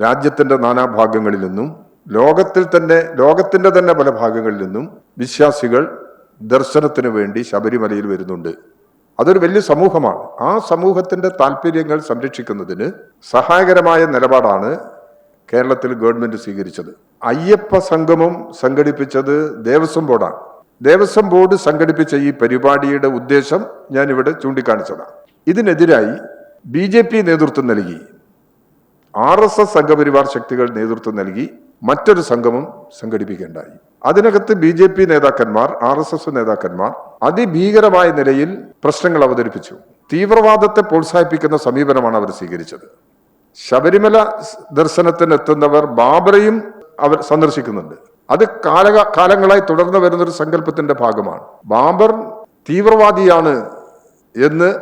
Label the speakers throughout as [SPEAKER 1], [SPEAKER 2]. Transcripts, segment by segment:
[SPEAKER 1] രാജ്യത്തിന്റെ നാനാഭാഗങ്ങളിൽ നിന്നും ലോകത്തിൽ തന്നെ ലോകത്തിന്റെ തന്നെ പല ഭാഗങ്ങളിൽ നിന്നും വിശ്വാസികൾ ദർശനത്തിന് വേണ്ടി ശബരിമലയിൽ വരുന്നുണ്ട്. അതൊരു വലിയ സമൂഹമാണ്. ആ സമൂഹത്തിന്റെ താല്പര്യങ്ങൾ സംരക്ഷിക്കുന്നതിന് സഹായകരമായ നിലപാടാണ് കേരളത്തിൽ ഗവൺമെന്റ് സ്വീകരിച്ചത്. അയ്യപ്പ സംഗമം സംഘടിപ്പിച്ചത് ദേവസ്വം ബോർഡാണ്. ദേവസ്വം ബോർഡ് സംഘടിപ്പിച്ച ഈ പരിപാടിയുടെ ഉദ്ദേശം ഞാനിവിടെ ചൂണ്ടിക്കാണിച്ചതാണ്. ഇതിനെതിരായി ബി നേതൃത്വം നൽകി. ആർ എസ് എസ് സംഘപരിവാർ ശക്തികൾ നേതൃത്വം നൽകി മറ്റൊരു സംഗമം സംഘടിപ്പിക്കേണ്ടായി. അതിനകത്ത് ബി ജെ പി നേതാക്കന്മാർ ആർ എസ് എസ് നേതാക്കന്മാർ അതിഭീകരമായ നിലയിൽ പ്രശ്നങ്ങൾ അവതരിപ്പിച്ചു. തീവ്രവാദത്തെ പ്രോത്സാഹിപ്പിക്കുന്ന സമീപനമാണ് അവർ സ്വീകരിച്ചത്. ശബരിമല ദർശനത്തിന് എത്തുന്നവർ ബാബറയും അവർ സന്ദർശിക്കുന്നുണ്ട്. അത് കാല കാലങ്ങളായി തുടർന്ന് വരുന്ന ഒരു സങ്കല്പത്തിന്റെ ഭാഗമാണ്. ബാബർ തീവ്രവാദിയാണ് എന്ന്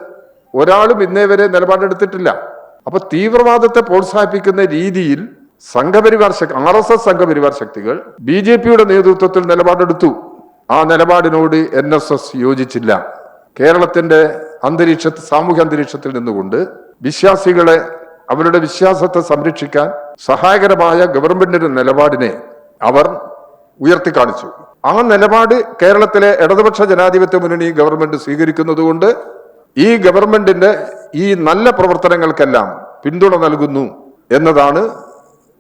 [SPEAKER 1] ഒരാളും ഇന്നേ വരെ നിലപാടെടുത്തിട്ടില്ല. അപ്പൊ തീവ്രവാദത്തെ പ്രോത്സാഹിപ്പിക്കുന്ന രീതിയിൽ സംഘപരിവാർ ശക്തി ആർ എസ് എസ് സംഘപരിവാർ ശക്തികൾ ബി ജെ പിയുടെ നേതൃത്വത്തിൽ നിലപാടെടുത്തു. ആ നിലപാടിനോട് എൻ എസ് എസ് യോജിച്ചില്ല. കേരളത്തിന്റെ അന്തരീക്ഷ സാമൂഹ്യ അന്തരീക്ഷത്തിൽ നിന്നുകൊണ്ട് വിശ്വാസികളെ അവരുടെ വിശ്വാസത്തെ സംരക്ഷിക്കാൻ സഹായകരമായ ഗവൺമെന്റിന്റെ നിലപാടിനെ അവർ ഉയർത്തിക്കാണിച്ചു. ആ നിലപാട് കേരളത്തിലെ ഇടതുപക്ഷ ജനാധിപത്യ മുന്നണി ഗവൺമെന്റ് സ്വീകരിക്കുന്നതുകൊണ്ട് ഈ ഗവൺമെന്റിന്റെ ഈ നല്ല പ്രവർത്തനങ്ങൾക്കെല്ലാം പിന്തുണ നൽകുന്നു എന്നതാണ്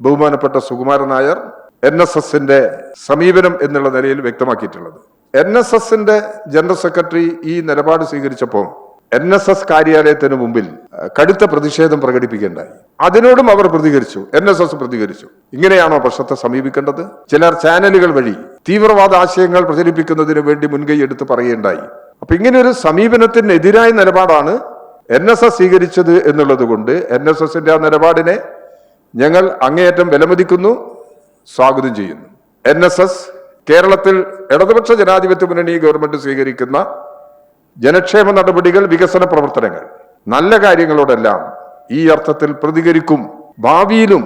[SPEAKER 1] ബഹുമാനപ്പെട്ട സുകുമാരൻ നായർ എൻ എസ് എസിന്റെ സമീപനം എന്നുള്ള നിലയിൽ വ്യക്തമാക്കിയിട്ടുള്ളത്. എൻ എസ് എസിന്റെ ജനറൽ സെക്രട്ടറി ഈ നിലപാട് സ്വീകരിച്ചപ്പോൾ എൻ എസ് എസ് കാര്യാലയത്തിന് മുമ്പിൽ കടുത്ത പ്രതിഷേധം പ്രകടിപ്പിക്കേണ്ടായി. അതിനോടും അവർ പ്രതികരിച്ചു എൻ എസ് എസ് പ്രതികരിച്ചു. ഇങ്ങനെയാണോ പ്രശ്നത്തെ സമീപിക്കേണ്ടത്? ചിലർ ചാനലുകൾ വഴി തീവ്രവാദ ആശയങ്ങൾ പ്രചരിപ്പിക്കുന്നതിന് വേണ്ടി മുൻകൈ എടുത്ത് പറയുകയുണ്ടായി. അപ്പൊ ഇങ്ങനെ ഒരു സമീപനത്തിനെതിരായ നിലപാടാണ് എൻ എസ് എസ് സ്വീകരിച്ചത് എന്നുള്ളത് കൊണ്ട് എൻ എസ് എസിന്റെ ആ നിലപാടിനെ ഞങ്ങൾ അങ്ങേയറ്റം വിലമതിക്കുന്നു സ്വാഗതം ചെയ്യുന്നു. എൻ എസ് എസ് കേരളത്തിൽ ഇടതുപക്ഷ ജനാധിപത്യ മുന്നണി ഗവൺമെന്റ് സ്വീകരിക്കുന്ന ജനക്ഷേമ നടപടികൾ വികസന പ്രവർത്തനങ്ങൾ നല്ല കാര്യങ്ങളോടെല്ലാം ഈ അർത്ഥത്തിൽ പ്രതികരിക്കും ഭാവിയിലും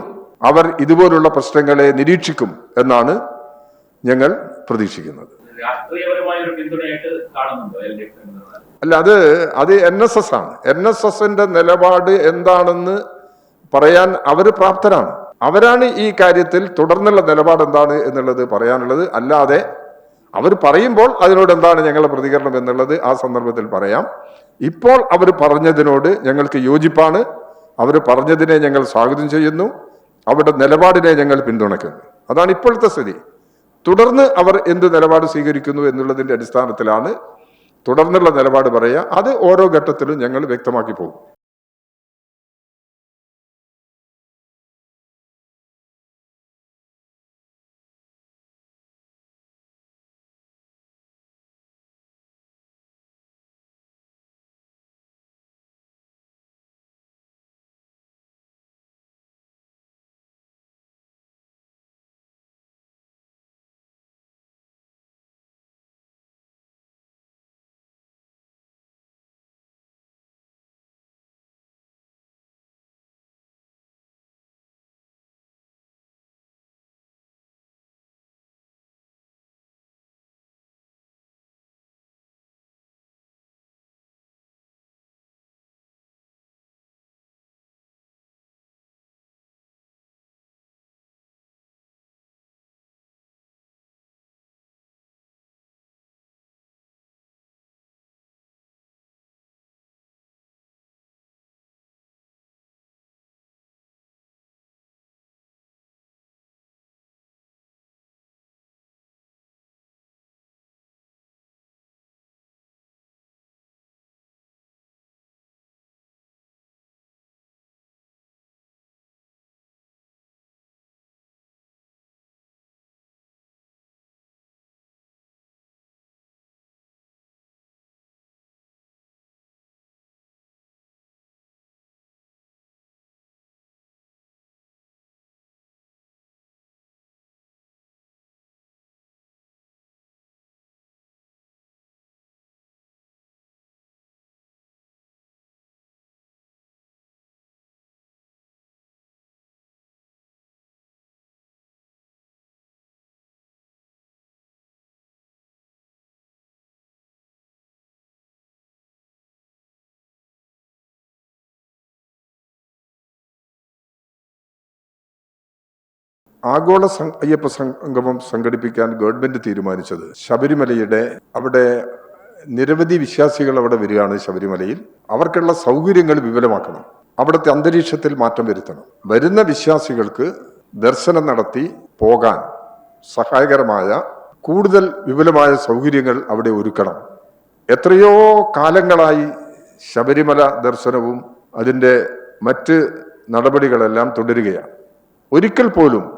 [SPEAKER 1] അവർ ഇതുപോലുള്ള പ്രശ്നങ്ങളെ നിരീക്ഷിക്കും എന്നാണ് ഞങ്ങൾ പ്രതീക്ഷിക്കുന്നത്.
[SPEAKER 2] ഒരു കാണുന്നുണ്ടോ
[SPEAKER 1] അല്ല അത് അത് എൻ എസ് എസ് ആണ്. എൻ എസ് എസിന്റെ നിലപാട് എന്താണെന്ന് പറയാൻ അവർ പ്രാപ്തരാണ്. അവരാണ് ഈ കാര്യത്തിൽ തുടർന്നുള്ള നിലപാട് എന്താണ് എന്നുള്ളത് പറയാനുള്ളത്. അല്ലാതെ അവർ പറയുമ്പോൾ അതിനോട് എന്താണ് ഞങ്ങളുടെ പ്രതികരണം എന്നുള്ളത് ആ സന്ദർഭത്തിൽ പറയാം. ഇപ്പോൾ അവർ പറഞ്ഞതിനോട് ഞങ്ങൾക്ക് യോജിപ്പാണ്. അവർ പറഞ്ഞതിനെ ഞങ്ങൾ സ്വാഗതം ചെയ്യുന്നു. അവരുടെ നിലപാടിനെ ഞങ്ങൾ പിന്തുണയ്ക്കുന്നു. അതാണ് ഇപ്പോഴത്തെ സ്ഥിതി. തുടർന്ന് അവർ എന്ത് നിലപാട് സ്വീകരിക്കുന്നു എന്നുള്ളതിന്റെ അടിസ്ഥാനത്തിലാണ് തുടർന്നുള്ള നിലപാട് പറയുക. അത് ഓരോ ഘട്ടത്തിലും ഞങ്ങൾ വ്യക്തമാക്കി പോകും. ആഗോള അയ്യപ്പ സംഗമം സംഘടിപ്പിക്കാൻ ഗവൺമെന്റ് തീരുമാനിച്ചത് ശബരിമലയുടെ അവിടെ നിരവധി വിശ്വാസികൾ അവിടെ വരികയാണ് ശബരിമലയിൽ. അവർക്കുള്ള സൗകര്യങ്ങൾ വിപുലമാക്കണം. അവിടുത്തെ അന്തരീക്ഷത്തിൽ മാറ്റം വരുത്തണം. വരുന്ന വിശ്വാസികൾക്ക് ദർശനം നടത്തി പോകാൻ സഹായകരമായ കൂടുതൽ വിപുലമായ സൗകര്യങ്ങൾ അവിടെ ഒരുക്കണം. എത്രയോ കാലങ്ങളായി ശബരിമല ദർശനവും അതിന്റെ മറ്റ് നടപടികളെല്ലാം തുടരുകയാണ്. ഒരിക്കൽ പോലും